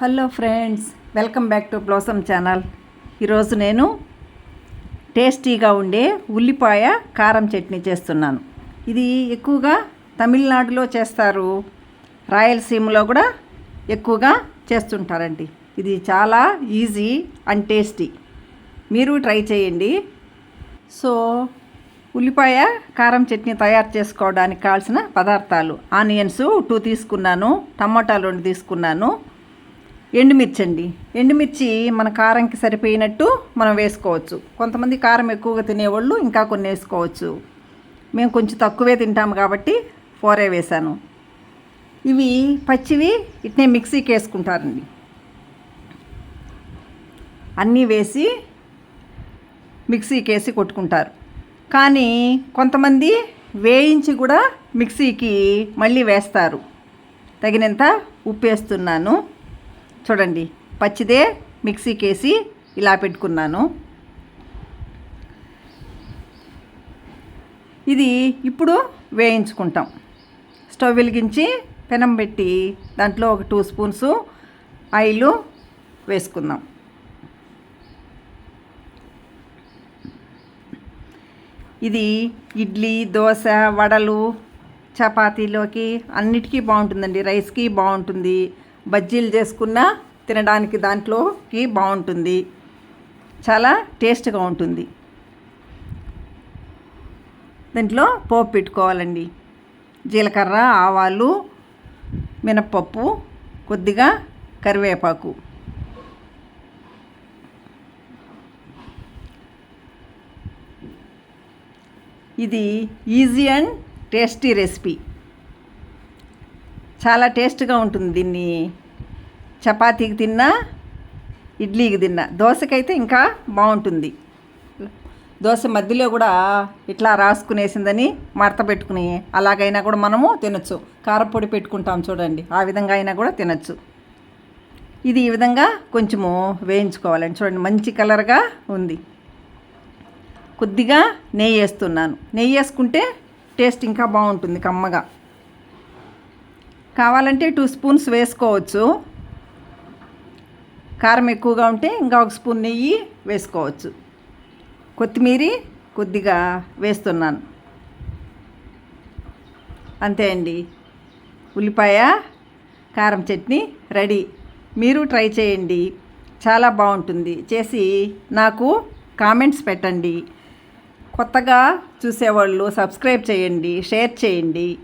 Hello friends welcome back to Blossom channel. ఈరోజు నేను టేస్టీగా ఉండే ఉల్లిపాయ కారం చట్నీ చేస్తున్నాను. ఇది ఎక్కువగా తమిళనాడులో చేస్తారు. రాయలసీమలో కూడా ఎక్కువగా చేస్తుంటారండి. ఇది చాలా ఈజీ అండ్ టేస్టీ. మీరు ట్రై చేయండి. సో ఉల్లిపాయ కారం చట్నీ తయారు చేసుకోవడానికి కావాల్సిన పదార్థాలు ఆనియన్స్ టూ తీసుకున్నాను టమాటాలు రెండు తీసుకున్నాను. ఎండుమిర్చి అండి ఎండుమిర్చి మన కారంకి సరిపోయినట్టు మనం వేసుకోవచ్చు. కొంతమంది కారం ఎక్కువగా తినేవాళ్ళు ఇంకా కొన్ని వేసుకోవచ్చు. మేము కొంచెం తక్కువే తింటాము కాబట్టి ఫోరే వేశాను. ఇవి పచ్చివి ఇట్నే మిక్సీకి వేసుకుంటారండి. అన్నీ వేసి మిక్సీకి వేసి కొట్టుకుంటారు. కానీ కొంతమంది వేయించి కూడా మిక్సీకి మళ్ళీ వేస్తారు. తగినంత ఉప్పు వేస్తున్నాను. చూడండి పచ్చిదే మిక్సీకి వేసి ఇలా పెట్టుకున్నాను. ఇది ఇప్పుడు వేయించుకుంటాం. స్టవ్ వెలిగించి పెనం పెట్టి దాంట్లో ఒక టూ స్పూన్స్ ఆయిల్ వేసుకుందాం. ఇది ఇడ్లీ దోశ వడలు చపాతీలోకి అన్నిటికీ బాగుంటుందండి. రైస్కి బాగుంటుంది. బజ్జీలు చేసుకున్న తినడానికి దాంట్లోకి బాగుంటుంది. చాలా టేస్ట్గా ఉంటుంది. దీంట్లో పోపు పెట్టుకోవాలండి. జీలకర్ర ఆవాలు మినప్పప్పు కొద్దిగా కరివేపాకు. ఇది ఈజీ అండ్ టేస్టీ రెసిపీ. చాలా టేస్ట్గా ఉంటుంది దీన్ని. చపాతీకి తిన్నా ఇడ్లీకి తిన్నా. దోశకైతే ఇంకా బాగుంటుంది. దోశ మధ్యలో కూడా ఇట్లా రాసుకునేసిందని మడత పెట్టుకుని అలాగైనా కూడా మనము తినచ్చు. కారపొడి పెట్టుకుంటాం చూడండి. ఆ విధంగా అయినా కూడా తినచ్చు. ఇది ఈ విధంగా కొంచెము వేయించుకోవాలండి. చూడండి మంచి కలర్గా ఉంది. కొద్దిగా నెయ్యి వేస్తున్నాను నెయ్యి వేసుకుంటే టేస్ట్ ఇంకా బాగుంటుంది కమ్మగా. కావాలంటే టూ స్పూన్స్ వేసుకోవచ్చు. కారం ఎక్కువగా ఉంటే ఇంకా ఒక స్పూన్ నెయ్యి వేసుకోవచ్చు. కొత్తిమీర కొద్దిగా వేస్తున్నాను. అంతే అండి. ఉల్లిపాయ కారం చట్నీ రెడీ. మీరు ట్రై చేయండి. చాలా బాగుంటుంది. చేసి నాకు కామెంట్స్ పెట్టండి. కొత్తగా చూసేవాళ్ళు సబ్స్క్రైబ్ చేయండి షేర్ చేయండి.